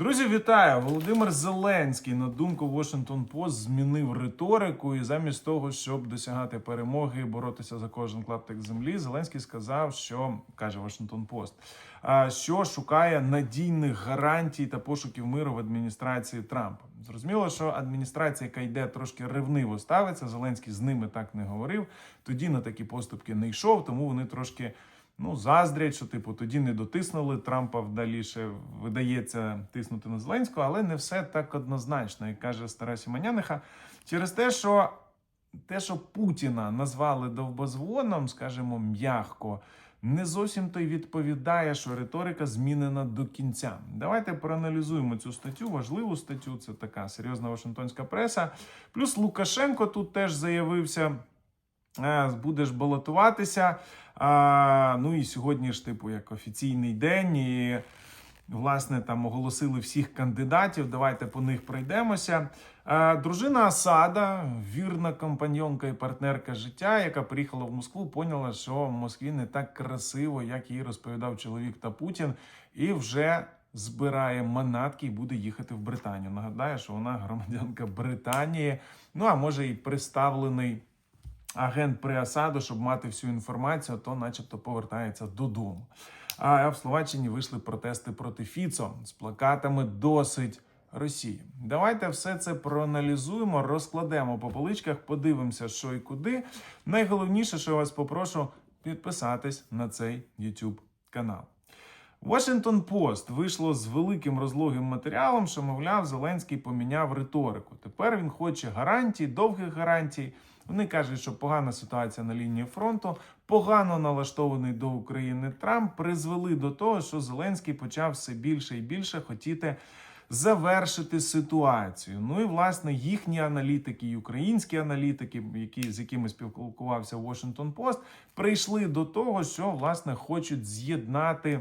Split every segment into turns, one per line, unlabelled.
Друзі, вітаю! Володимир Зеленський, на думку Washington Post, змінив риторику, і замість того, щоб досягати перемоги і боротися за кожен клаптик землі, Зеленський сказав, що каже Washington Post, що шукає надійних гарантій та пошуків миру в адміністрації Трампа. Зрозуміло, що адміністрація, яка йде трошки ревниво ставиться, Зеленський з ними так не говорив. Тоді на такі поступки не йшов, тому вони трошки. Ну, заздрять, що типу тоді не дотиснули Трампа вдаліше, видається тиснути на Зеленського, але не все так однозначно, як каже стара Сімоняниха, через те, що те, що Путіна назвали довбозвоном, скажімо, м'ягко, не зовсім то й відповідає, що риторика змінена до кінця. Давайте проаналізуємо цю статтю. Важливу статтю, це така серйозна Вашингтонська преса. Плюс Лукашенко тут теж заявився. Е, Будеш балотуватися. Ну і сьогодні ж, типу, як офіційний день, і власне там оголосили всіх кандидатів. Давайте по них пройдемося. Дружина Асада, вірна компаньонка і партнерка життя, яка приїхала в Москву, поняла, що в Москві не так красиво, як їй розповідав чоловік та Путін, і вже. Збирає манатки і буде їхати в Британію. Нагадаю, що вона громадянка Британії. Ну а може і представлений агент при Асаду, щоб мати всю інформацію, то, начебто, повертається додому. А в Словаччині вийшли протести проти Фіцо з плакатами досить. Росії. Давайте все це проаналізуємо, розкладемо по поличках, подивимося, що і куди. Найголовніше, що я вас попрошу підписатись на цей YouTube канал. Washington Post вийшло з великим розлогим матеріалом, що, мовляв, Зеленський поміняв риторику. Тепер він хоче гарантій, довгих гарантій. Вони кажуть, що погана ситуація на лінії фронту, погано налаштований до України Трамп призвели до того, що Зеленський почав все більше і більше хотіти завершити ситуацію. Ну і власне їхні аналітики, і українські аналітики, які з якими спілкувався Washington Post, прийшли до того, що власне хочуть з'єднати.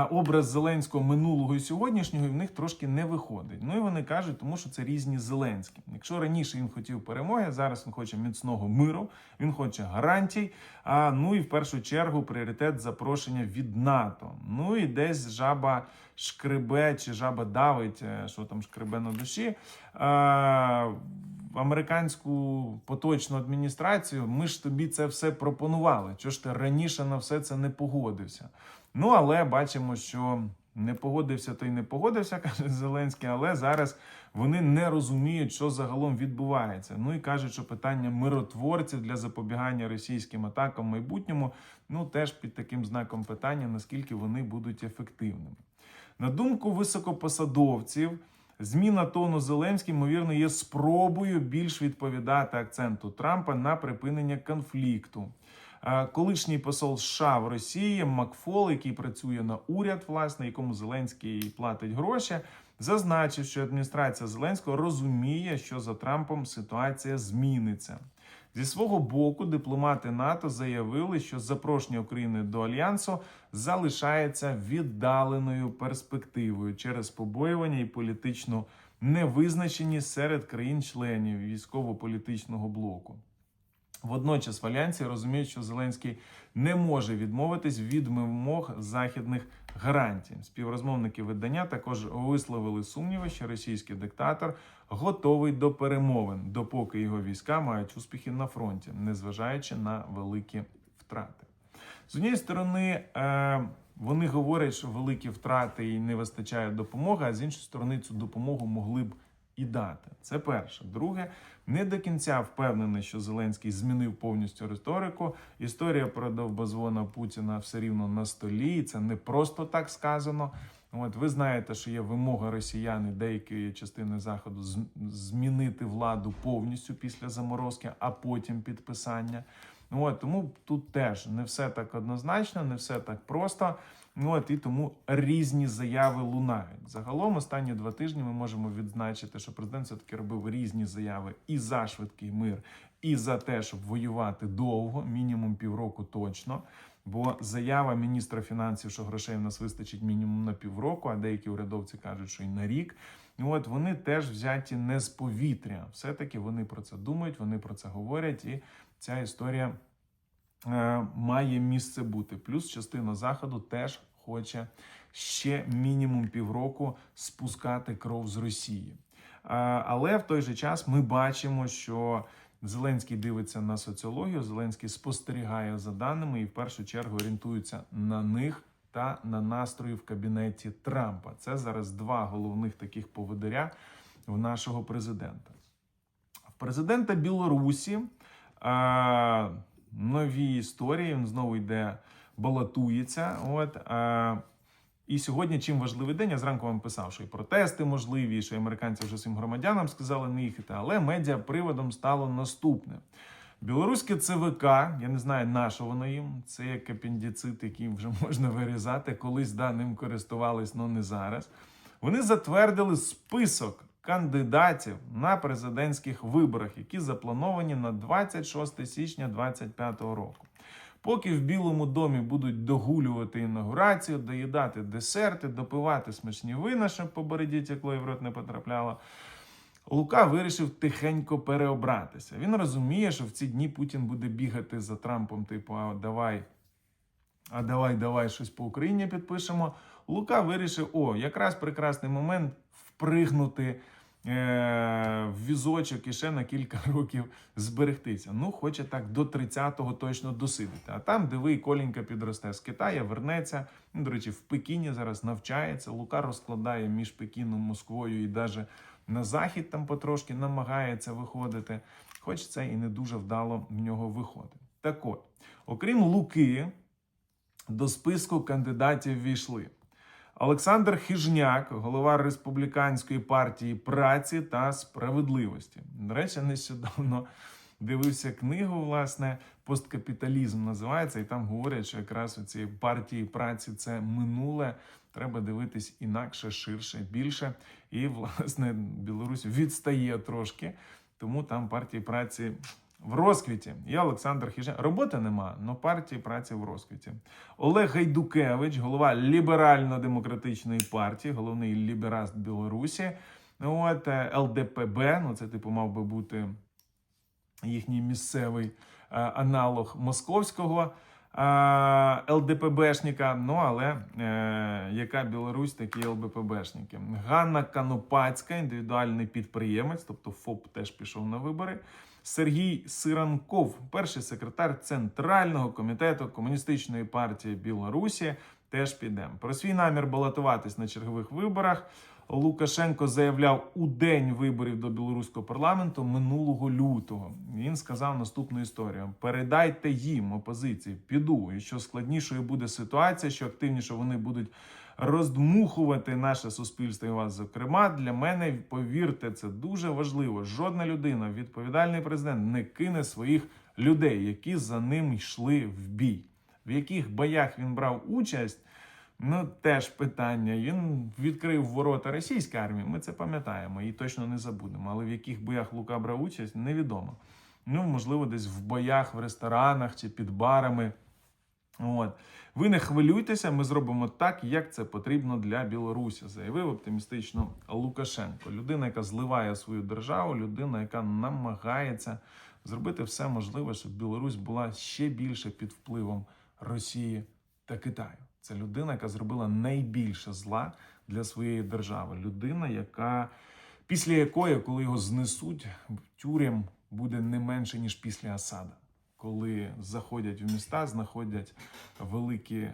Образ Зеленського минулого і сьогоднішнього і в них трошки не виходить. Ну і вони кажуть, тому що це різні Зеленські. Якщо раніше він хотів перемоги, зараз він хоче міцного миру, він хоче гарантій. А ну і в першу чергу пріоритет запрошення від НАТО. Ну і десь жаба шкребе чи жаба давить, е, що там шкребе на душі. А, американську поточну адміністрацію ми ж тобі це все пропонували. Чого ж ти раніше на все це не погодився? Ну але бачимо, що не погодився, то й не погодився, каже Зеленський. Але зараз вони не розуміють, що загалом відбувається. Ну і кажуть, що питання миротворців для запобігання російським атакам в майбутньому ну теж під таким знаком питання, наскільки вони будуть ефективними. На думку високопосадовців. Зміна тону Зеленським, ймовірно, є спробою більш відповідати акценту Трампа на припинення конфлікту. Е, Колишній посол США в Росії Макфол, який працює на уряд, власне, якому Зеленський платить гроші, зазначив, що адміністрація Зеленського розуміє, що за Трампом ситуація зміниться. Зі свого боку, дипломати НАТО заявили, що запрошення України до альянсу залишається віддаленою перспективою через побоювання і політичну невизначеність серед країн-членів військово-політичного блоку. Водночас в альянсі розуміють, що Зеленський не може відмовитись від вимог західних гарантій. Співрозмовники видання також висловили сумніви, що російський диктатор готовий до перемовин, допоки його війська мають успіхи на фронті, незважаючи на великі втрати. З однієї сторони, е, вони говорять, що великі втрати і не вистачає допомоги, а з іншої сторони, цю допомогу могли б і дати. Це перше. Друге, не до кінця впевнений, що Зеленський змінив повністю риторику. Історія про довбозвона Путіна все рівно на столі. і Це не просто так сказано. От ви знаєте, що є вимога росіян і деякої частини заходу змінити владу повністю після заморозки, а потім підписання. От, тому тут теж не все так однозначно, не все так просто. Ну, от, і тому різні заяви лунають. Загалом останні два тижні ми можемо відзначити, що президент все-таки робив різні заяви і за швидкий мир, і за те, щоб воювати довго, мінімум півроку точно. Бо заява міністра фінансів, що грошей в нас вистачить мінімум на півроку, а деякі урядовці кажуть, що й на рік. Ну, От вони теж взяті не з повітря. Все-таки вони про це думають, вони про це говорять, і ця історія має місце бути. Плюс частина заходу теж хоче ще мінімум півроку спускати кров з Росії. Але в той же час ми бачимо, що Зеленський дивиться на соціологію, Зеленський спостерігає за даними і в першу чергу орієнтується на них та на настрої в кабінеті Трампа. Це зараз два головних таких поводиря в нашого президента. В президента Білорусі а, нові історії. Він знову йде, балотується. От а, і сьогодні, чим важливий день, я зранку вам писав, що і протести можливі, що і американці вже своїм громадянам сказали не їхати, але медіа приводом стало наступне. Білоруське ЦВК, я не знаю, на що воно їм. Це як апендицит, який вже можна вирізати. Колись да, ним користувались, але не зараз. Вони затвердили список кандидатів на президентських виборах, які заплановані на 26 січня 2025 року. Поки в Білому домі будуть догулювати інаугурацію, доїдати десерти, допивати смачні вина, щоб по бороді текло в рот не потрапляло. Лука вирішив тихенько переобратися. Він розуміє, що в ці дні Путін буде бігати за Трампом, типу, а давай, а давай, давай щось по Україні підпишемо. Лука вирішив: о, якраз прекрасний момент впригнути е- в візочок і ще на кілька років зберегтися. Ну, хоче так до 30-го точно досидити. А там, диви, Коленька підросте з Китаю, вернеться. Ну, До речі, в Пекіні зараз навчається. Лука розкладає між Пекіном, Москвою і навіть на захід там потрошки намагається виходити, хоч це і не дуже вдало в нього виходить. Так от, окрім Луки, до списку кандидатів війшли. Олександр Хижняк, голова республіканської партії праці та справедливості. До речі, нещодавно дивився книгу, власне, посткапіталізм називається, і там говорять, що якраз у цієї партії праці це минуле. Треба дивитись інакше, ширше, більше. І, власне, Білорусь відстає трошки, тому там партії праці в розквіті. І Олександр Хижняк. Роботи нема, але партії праці в розквіті. Олег Гайдукевич, голова ліберально-демократичної партії, головний лібераст Білорусі. От е, ЛДПБ, ну це типу мав би бути їхній місцевий е, аналог московського е, ЛДПБшника. Ну але е, яка Білорусь, такі ЛДПБшники. Ганна Канопацька, індивідуальний підприємець, тобто ФОП теж пішов на вибори. Сергій Сиранков, перший секретар Центрального комітету Комуністичної партії Білорусі, теж піде. Про свій намір балотуватись на чергових виборах. Лукашенко заявляв у день виборів до білоруського парламенту минулого лютого. Він сказав наступну історію: передайте їм опозиції, піду. І що складнішою буде ситуація, що активніше вони будуть роздмухувати наше суспільство і вас. Зокрема, для мене повірте, це дуже важливо. Жодна людина, відповідальний президент, не кине своїх людей, які за ним йшли в бій. В яких боях він брав участь. Ну, теж питання. Він відкрив ворота російської армії. Ми це пам'ятаємо і точно не забудемо. Але в яких боях Лука брав участь, невідомо. Ну, можливо, десь в боях, в ресторанах чи під барами. От. Ви не хвилюйтеся, ми зробимо так, як це потрібно для Білорусі, заявив оптимістично Лукашенко. Людина, яка зливає свою державу, людина, яка намагається зробити все можливе, щоб Білорусь була ще більше під впливом Росії та Китаю. Це людина, яка зробила найбільше зла для своєї держави. Людина, яка після якої, коли його знесуть, тюрем буде не менше ніж після Асада, коли заходять в міста, знаходять великі е-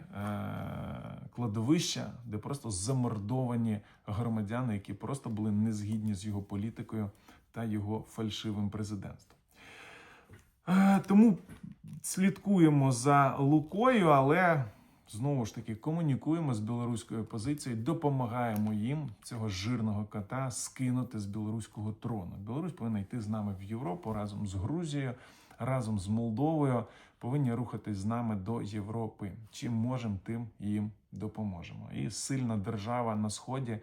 кладовища, де просто замордовані громадяни, які просто були незгідні з його політикою та його фальшивим президентством. Е, Тому слідкуємо за Лукою, але знову ж таки комунікуємо з білоруською опозицією, допомагаємо їм цього жирного кота скинути з білоруського трону. Білорусь повинна йти з нами в Європу разом з Грузією, разом з Молдовою. Повинні рухатись з нами до Європи. Чим можемо, тим їм допоможемо. І сильна держава на сході.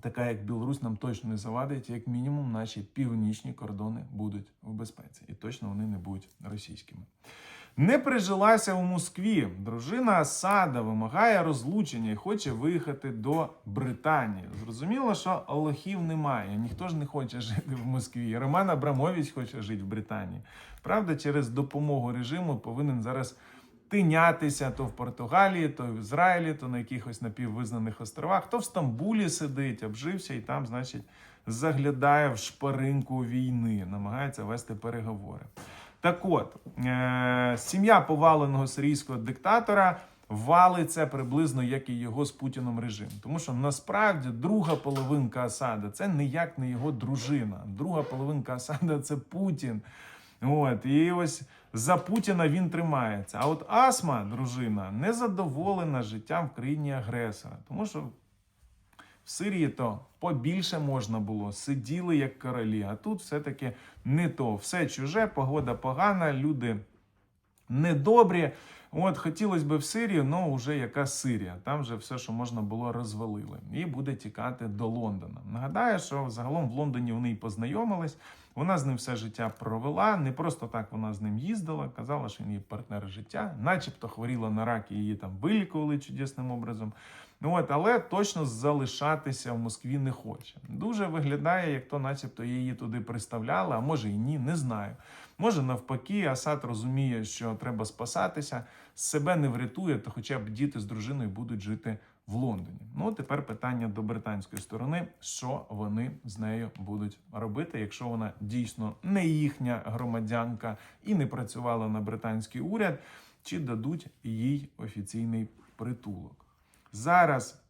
Така як Білорусь нам точно не завадить, як мінімум, наші північні кордони будуть в безпеці, і точно вони не будуть російськими. Не прижилася у Москві. Дружина Асада вимагає розлучення і хоче виїхати до Британії. Зрозуміло, що лохів немає. Ніхто ж не хоче жити в Москві. Роман Абрамович хоче жити в Британії. Правда, через допомогу режиму повинен зараз тинятися то в Португалії, то в Ізраїлі, то на якихось напіввизнаних островах, то в Стамбулі сидить, обжився і там, значить, заглядає в шпаринку війни, намагається вести переговори. Так от, е- сім'я поваленого сирійського диктатора валиться приблизно як і його з Путіном режим. Тому що насправді друга половинка Асада це ніяк не його дружина. Друга половинка Асада це Путін. От, і ось за Путіна він тримається. А от Асма, дружина, не задоволена життям в країні агресора. Тому що в Сирії то побільше можна було, сиділи як королі, а тут все-таки не то. Все чуже, погода погана, люди недобрі. От хотілося б в Сирію, але вже яка Сирія. Там вже все, що можна було, розвалили. І буде тікати до Лондона. Нагадаю, що загалом в Лондоні вони і познайомились. Вона з ним все життя провела. Не просто так вона з ним їздила, казала, що він її партнер життя, начебто хворіла на рак і її там вилікували чудесним образом. Ну от, але точно залишатися в Москві не хоче. Дуже виглядає, як то, начебто, її туди приставляли, а може і ні, не знаю. Може, навпаки, Асад розуміє, що треба спасатися, себе не врятує, то хоча б діти з дружиною будуть жити в Лондоні. Ну, тепер питання до британської сторони: що вони з нею будуть робити, якщо вона дійсно не їхня громадянка і не працювала на британський уряд, чи дадуть їй офіційний притулок. Зараз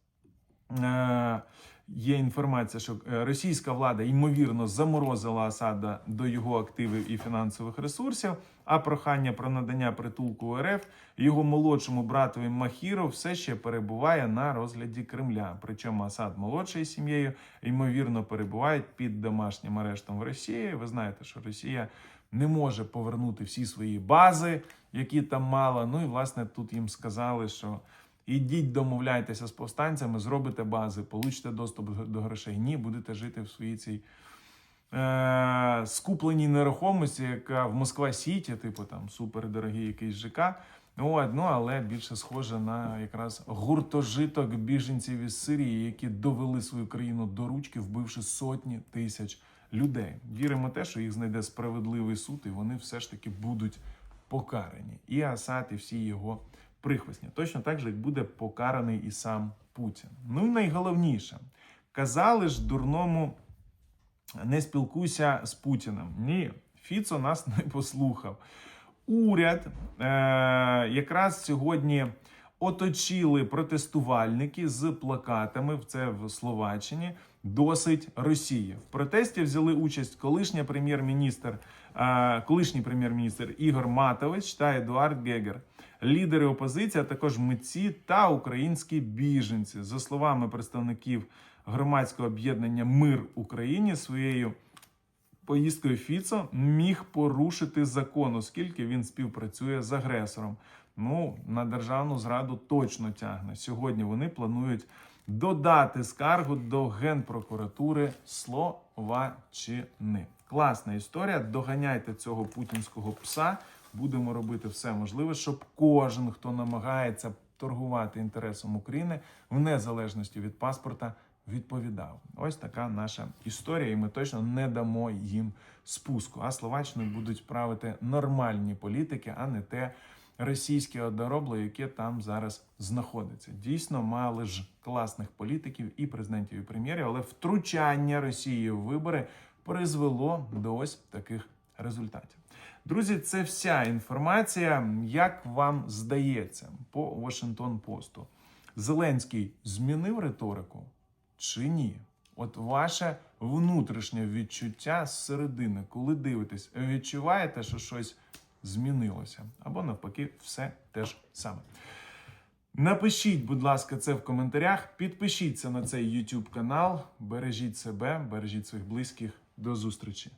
е, є інформація, що е, російська влада ймовірно заморозила Асада до його активів і фінансових ресурсів. А прохання про надання притулку РФ його молодшому братові Махіру все ще перебуває на розгляді Кремля. Причому Асад молодший сім'єю ймовірно перебувають під домашнім арештом в Росії. Ви знаєте, що Росія не може повернути всі свої бази, які там мала. Ну і власне тут їм сказали, що. Ідіть, домовляйтеся з повстанцями, зробите бази, получите доступ до грошей. Ні, будете жити в своїй цій е- скупленій нерухомості, яка в Москва Сіті, типу там супердорогий якийсь ЖК. От, ну, але більше схоже на якраз гуртожиток біженців із Сирії, які довели свою країну до ручки, вбивши сотні тисяч людей. Віримо те, що їх знайде справедливий суд, і вони все ж таки будуть покарані. І Асад, і всі його прихвостні. Точно так же, як буде покараний і сам Путін. Ну і найголовніше, казали ж дурному не спілкуйся з Путіним. Ні, Фіцо нас не послухав. Уряд е- якраз сьогодні оточили протестувальники з плакатами в це в Словаччині. Досить Росії. В протесті взяли участь колишній прем'єр-міністр, е- колишній прем'єр-міністр Ігор Матович та Едуард Гегер лідери опозиції, а також митці та українські біженці. За словами представників громадського об'єднання Мир Україні своєю поїздкою Фіцо міг порушити закон, оскільки він співпрацює з агресором. Ну на державну зраду точно тягне. Сьогодні вони планують додати скаргу до генпрокуратури Словаччини. Класна історія. Доганяйте цього путінського пса. Будемо робити все можливе, щоб кожен, хто намагається торгувати інтересом України в незалежності від паспорта, відповідав. Ось така наша історія, і ми точно не дамо їм спуску. А Словаччину будуть правити нормальні політики, а не те російське одоробло, яке там зараз знаходиться. Дійсно, мали ж класних політиків і президентів, і прем'єрів, але втручання Росії в вибори призвело до ось таких результатів. Друзі, це вся інформація. Як вам здається, по Вашингтон Посту Зеленський змінив риторику чи ні? От ваше внутрішнє відчуття з середини, коли дивитесь, відчуваєте, що щось змінилося, або навпаки, все те ж саме. Напишіть, будь ласка, це в коментарях. Підпишіться на цей YouTube канал. Бережіть себе, бережіть своїх близьких. До зустрічі!